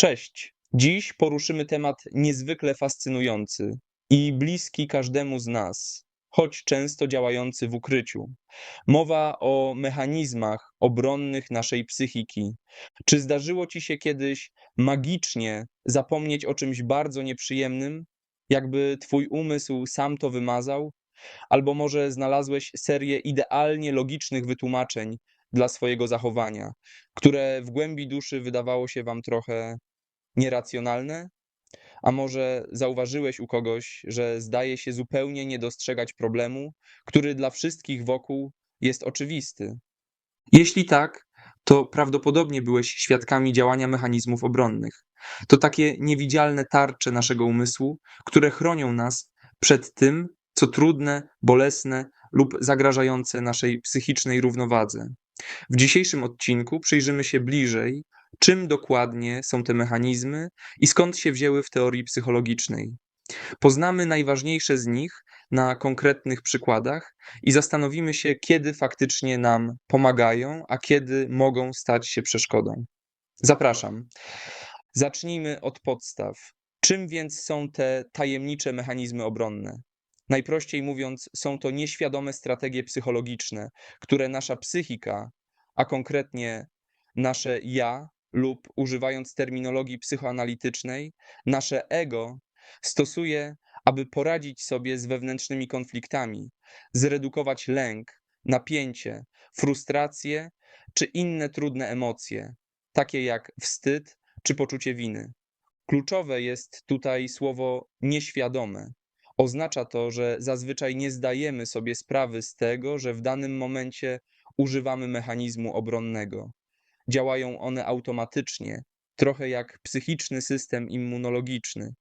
Cześć! Dziś poruszymy temat niezwykle fascynujący i bliski każdemu z nas, choć często działający w ukryciu. Mowa o mechanizmach obronnych naszej psychiki. Czy zdarzyło ci się kiedyś magicznie zapomnieć o czymś bardzo nieprzyjemnym, jakby twój umysł sam to wymazał? Albo może znalazłeś serię idealnie logicznych wytłumaczeń dla swojego zachowania, które w głębi duszy wydawało się wam trochę nieracjonalne? A może zauważyłeś u kogoś, że zdaje się zupełnie nie dostrzegać problemu, który dla wszystkich wokół jest oczywisty? Jeśli tak, to prawdopodobnie byłeś świadkami działania mechanizmów obronnych. To takie niewidzialne tarcze naszego umysłu, które chronią nas przed tym, co trudne, bolesne lub zagrażające naszej psychicznej równowadze. W dzisiejszym odcinku przyjrzymy się bliżej, czym dokładnie są te mechanizmy i skąd się wzięły w teorii psychologicznej. Poznamy najważniejsze z nich na konkretnych przykładach i zastanowimy się, kiedy faktycznie nam pomagają, a kiedy mogą stać się przeszkodą. Zapraszam. Zacznijmy od podstaw. Czym więc są te tajemnicze mechanizmy obronne? Najprościej mówiąc, są to nieświadome strategie psychologiczne, które nasza psychika, a konkretnie nasze ja, lub używając terminologii psychoanalitycznej, nasze ego stosuje, aby poradzić sobie z wewnętrznymi konfliktami, zredukować lęk, napięcie, frustrację czy inne trudne emocje, takie jak wstyd czy poczucie winy. Kluczowe jest tutaj słowo nieświadome. Oznacza to, że zazwyczaj nie zdajemy sobie sprawy z tego, że w danym momencie używamy mechanizmu obronnego. Działają one automatycznie, trochę jak psychiczny system immunologiczny.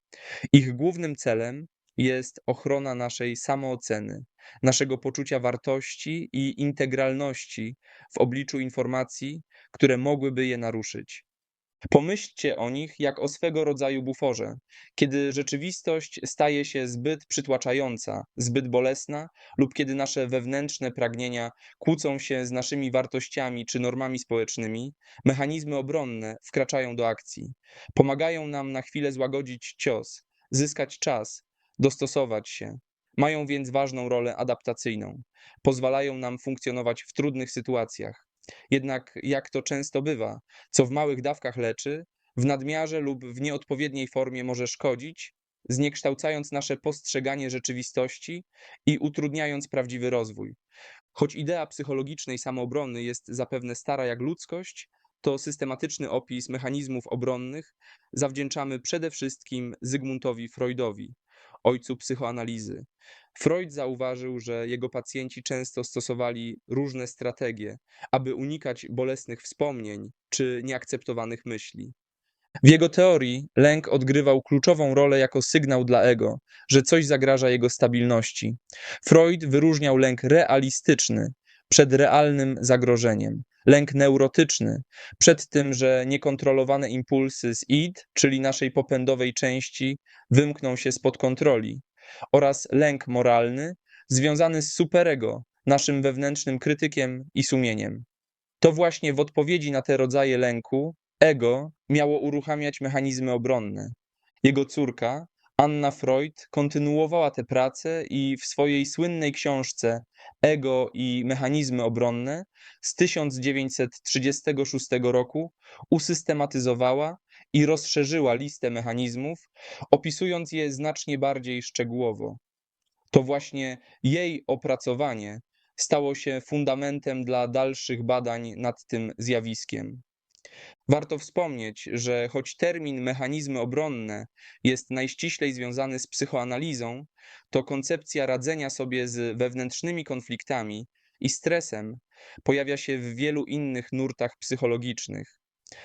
Ich głównym celem jest ochrona naszej samooceny, naszego poczucia wartości i integralności w obliczu informacji, które mogłyby je naruszyć. Pomyślcie o nich jak o swego rodzaju buforze. Kiedy rzeczywistość staje się zbyt przytłaczająca, zbyt bolesna, lub kiedy nasze wewnętrzne pragnienia kłócą się z naszymi wartościami czy normami społecznymi, mechanizmy obronne wkraczają do akcji. Pomagają nam na chwilę złagodzić cios, zyskać czas, dostosować się. Mają więc ważną rolę adaptacyjną. Pozwalają nam funkcjonować w trudnych sytuacjach jednak, jak to często bywa, co w małych dawkach leczy, w nadmiarze lub w nieodpowiedniej formie może szkodzić, zniekształcając nasze postrzeganie rzeczywistości i utrudniając prawdziwy rozwój. Choć idea psychologicznej samoobrony jest zapewne stara jak ludzkość, to systematyczny opis mechanizmów obronnych zawdzięczamy przede wszystkim Zygmuntowi Freudowi, ojcu psychoanalizy. Freud zauważył, że jego pacjenci często stosowali różne strategie, aby unikać bolesnych wspomnień czy nieakceptowanych myśli. W jego teorii lęk odgrywał kluczową rolę jako sygnał dla ego, że coś zagraża jego stabilności. Freud wyróżniał lęk realistyczny przed realnym zagrożeniem, lęk neurotyczny przed tym, że niekontrolowane impulsy z id, czyli naszej popędowej części, wymkną się spod kontroli, oraz lęk moralny związany z superego, naszym wewnętrznym krytykiem i sumieniem. To właśnie w odpowiedzi na te rodzaje lęku ego miało uruchamiać mechanizmy obronne. Jego córka, Anna Freud, kontynuowała tę pracę i w swojej słynnej książce Ego i mechanizmy obronne z 1936 roku usystematyzowała i rozszerzyła listę mechanizmów, opisując je znacznie bardziej szczegółowo. To właśnie jej opracowanie stało się fundamentem dla dalszych badań nad tym zjawiskiem. Warto wspomnieć, że choć termin mechanizmy obronne jest najściślej związany z psychoanalizą, to koncepcja radzenia sobie z wewnętrznymi konfliktami i stresem pojawia się w wielu innych nurtach psychologicznych.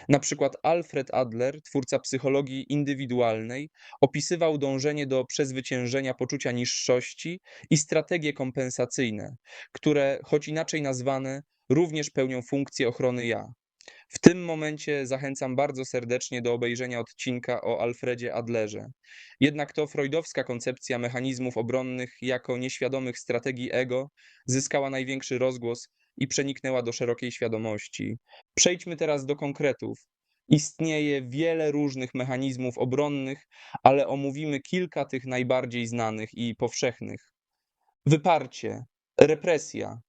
Na przykład Alfred Adler, twórca psychologii indywidualnej, opisywał dążenie do przezwyciężenia poczucia niższości i strategie kompensacyjne, które, choć inaczej nazwane, również pełnią funkcję ochrony ja. W tym momencie zachęcam bardzo serdecznie do obejrzenia odcinka o Alfredzie Adlerze. Jednak to freudowska koncepcja mechanizmów obronnych jako nieświadomych strategii ego zyskała największy rozgłos i przeniknęła do szerokiej świadomości. Przejdźmy teraz do konkretów. Istnieje wiele różnych mechanizmów obronnych, ale omówimy kilka tych najbardziej znanych i powszechnych. Wyparcie, represja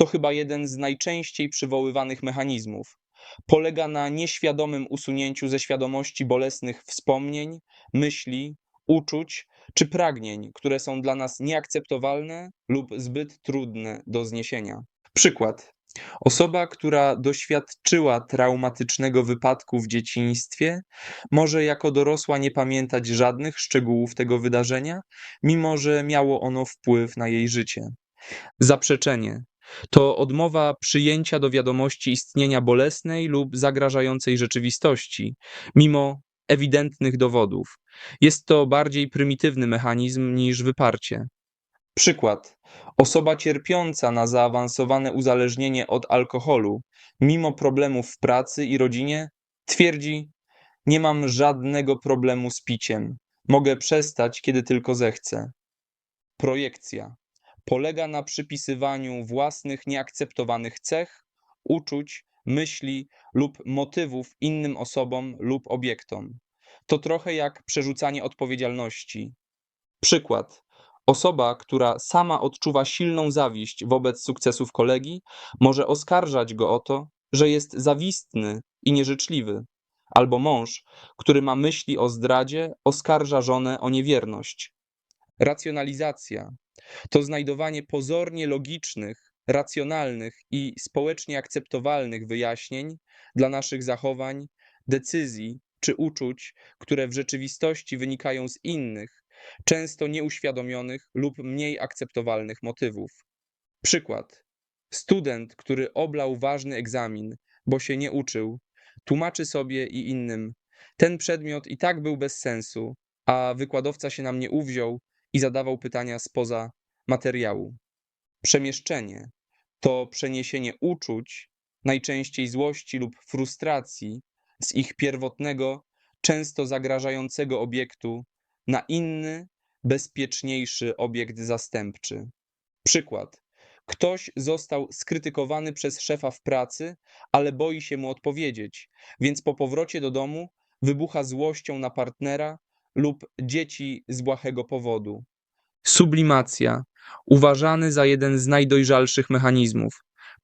to chyba jeden z najczęściej przywoływanych mechanizmów. Polega na nieświadomym usunięciu ze świadomości bolesnych wspomnień, myśli, uczuć czy pragnień, które są dla nas nieakceptowalne lub zbyt trudne do zniesienia. Przykład. Osoba, która doświadczyła traumatycznego wypadku w dzieciństwie, może jako dorosła nie pamiętać żadnych szczegółów tego wydarzenia, mimo że miało ono wpływ na jej życie. Zaprzeczenie to odmowa przyjęcia do wiadomości istnienia bolesnej lub zagrażającej rzeczywistości, mimo ewidentnych dowodów. Jest to bardziej prymitywny mechanizm niż wyparcie. Przykład. Osoba cierpiąca na zaawansowane uzależnienie od alkoholu, mimo problemów w pracy i rodzinie, twierdzi: Nie mam żadnego problemu z piciem. Mogę przestać, kiedy tylko zechcę. Projekcja polega na przypisywaniu własnych nieakceptowanych cech, uczuć, myśli lub motywów innym osobom lub obiektom. To trochę jak przerzucanie odpowiedzialności. Przykład. Osoba, która sama odczuwa silną zawiść wobec sukcesów kolegi, może oskarżać go o to, że jest zawistny i nieżyczliwy. Albo mąż, który ma myśli o zdradzie, oskarża żonę o niewierność. Racjonalizacja to znajdowanie pozornie logicznych, racjonalnych i społecznie akceptowalnych wyjaśnień dla naszych zachowań, decyzji czy uczuć, które w rzeczywistości wynikają z innych, często nieuświadomionych lub mniej akceptowalnych motywów. Przykład. Student, który oblał ważny egzamin, bo się nie uczył, tłumaczy sobie i innym: Ten przedmiot i tak był bez sensu, a wykładowca się na mnie uwziął i zadawał pytania spoza materiału. Przemieszczenie to przeniesienie uczuć, najczęściej złości lub frustracji, z ich pierwotnego, często zagrażającego obiektu na inny, bezpieczniejszy obiekt zastępczy. Przykład. Ktoś został skrytykowany przez szefa w pracy, ale boi się mu odpowiedzieć, więc po powrocie do domu wybucha złością na partnera lub dzieci z błahego powodu. Sublimacja, uważany za jeden z najdojrzalszych mechanizmów,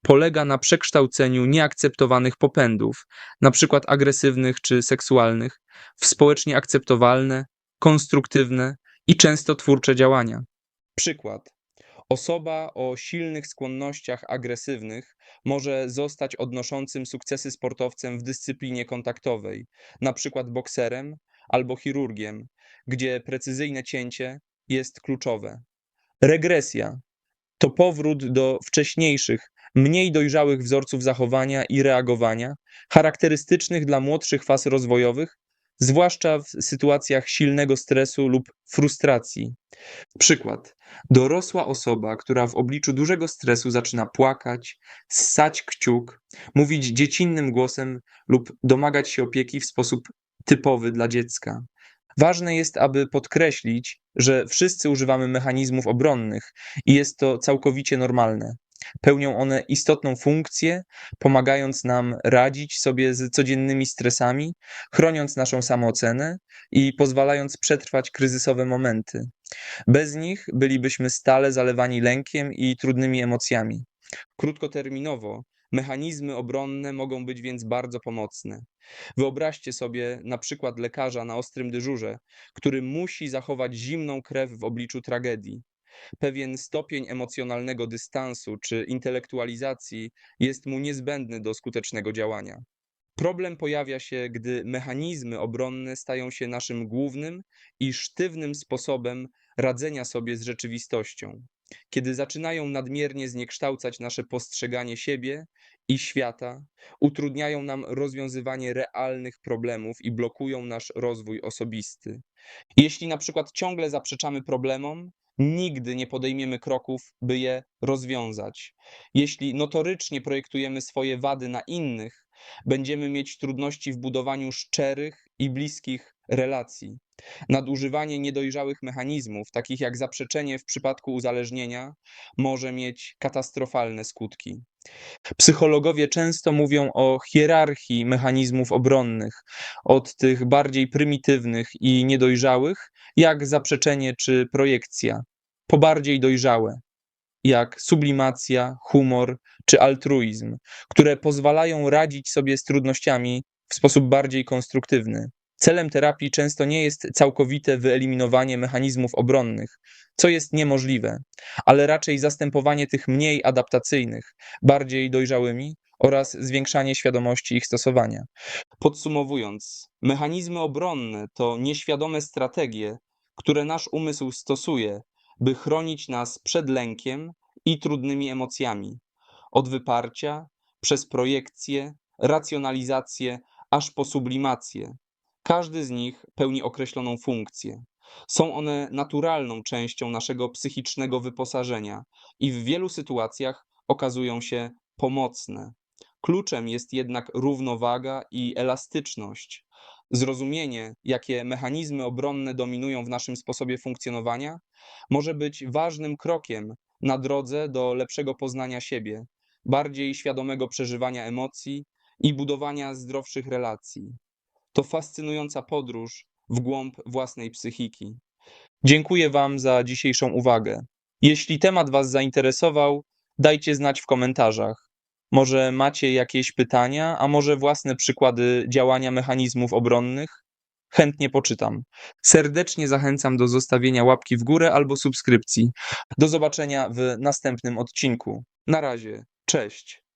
polega na przekształceniu nieakceptowanych popędów, np. agresywnych czy seksualnych, w społecznie akceptowalne, konstruktywne i często twórcze działania. Przykład. Osoba o silnych skłonnościach agresywnych może zostać odnoszącym sukcesy sportowcem w dyscyplinie kontaktowej, np. bokserem albo chirurgiem, gdzie precyzyjne cięcie jest kluczowe. Regresja to powrót do wcześniejszych, mniej dojrzałych wzorców zachowania i reagowania, charakterystycznych dla młodszych faz rozwojowych, zwłaszcza w sytuacjach silnego stresu lub frustracji. Przykład. Dorosła osoba, która w obliczu dużego stresu zaczyna płakać, ssać kciuk, mówić dziecinnym głosem lub domagać się opieki w sposób typowy dla dziecka. Ważne jest, aby podkreślić, że wszyscy używamy mechanizmów obronnych i jest to całkowicie normalne. Pełnią one istotną funkcję, pomagając nam radzić sobie z codziennymi stresami, chroniąc naszą samoocenę i pozwalając przetrwać kryzysowe momenty. Bez nich bylibyśmy stale zalewani lękiem i trudnymi emocjami. Krótkoterminowo Mechanizmy obronne mogą być więc bardzo pomocne. Wyobraźcie sobie na przykład lekarza na ostrym dyżurze, który musi zachować zimną krew w obliczu tragedii. Pewien stopień emocjonalnego dystansu czy intelektualizacji jest mu niezbędny do skutecznego działania. Problem pojawia się, gdy mechanizmy obronne stają się naszym głównym i sztywnym sposobem radzenia sobie z rzeczywistością kiedy zaczynają nadmiernie zniekształcać nasze postrzeganie siebie i świata, utrudniają nam rozwiązywanie realnych problemów i blokują nasz rozwój osobisty. Jeśli na przykład ciągle zaprzeczamy problemom, nigdy nie podejmiemy kroków, by je rozwiązać. Jeśli notorycznie projektujemy swoje wady na innych, będziemy mieć trudności w budowaniu szczerych i bliskich relacji. Nadużywanie niedojrzałych mechanizmów, takich jak zaprzeczenie w przypadku uzależnienia, może mieć katastrofalne skutki. Psychologowie często mówią o hierarchii mechanizmów obronnych, od tych bardziej prymitywnych i niedojrzałych, jak zaprzeczenie czy projekcja, po bardziej dojrzałe, jak sublimacja, humor czy altruizm, które pozwalają radzić sobie z trudnościami w sposób bardziej konstruktywny. Celem terapii często nie jest całkowite wyeliminowanie mechanizmów obronnych, co jest niemożliwe, ale raczej zastępowanie tych mniej adaptacyjnych, bardziej dojrzałymi oraz zwiększanie świadomości ich stosowania. Podsumowując, mechanizmy obronne to nieświadome strategie, które nasz umysł stosuje, by chronić nas przed lękiem i trudnymi emocjami, od wyparcia, przez projekcję, racjonalizację, aż po sublimację. Każdy z nich pełni określoną funkcję. Są one naturalną częścią naszego psychicznego wyposażenia i w wielu sytuacjach okazują się pomocne. Kluczem jest jednak równowaga i elastyczność. Zrozumienie, jakie mechanizmy obronne dominują w naszym sposobie funkcjonowania, może być ważnym krokiem na drodze do lepszego poznania siebie, bardziej świadomego przeżywania emocji i budowania zdrowszych relacji. To fascynująca podróż w głąb własnej psychiki. Dziękuję Wam za dzisiejszą uwagę. Jeśli temat Was zainteresował, dajcie znać w komentarzach. Może macie jakieś pytania, a może własne przykłady działania mechanizmów obronnych? Chętnie poczytam. Serdecznie zachęcam do zostawienia łapki w górę albo subskrypcji. Do zobaczenia w następnym odcinku. Na razie, cześć.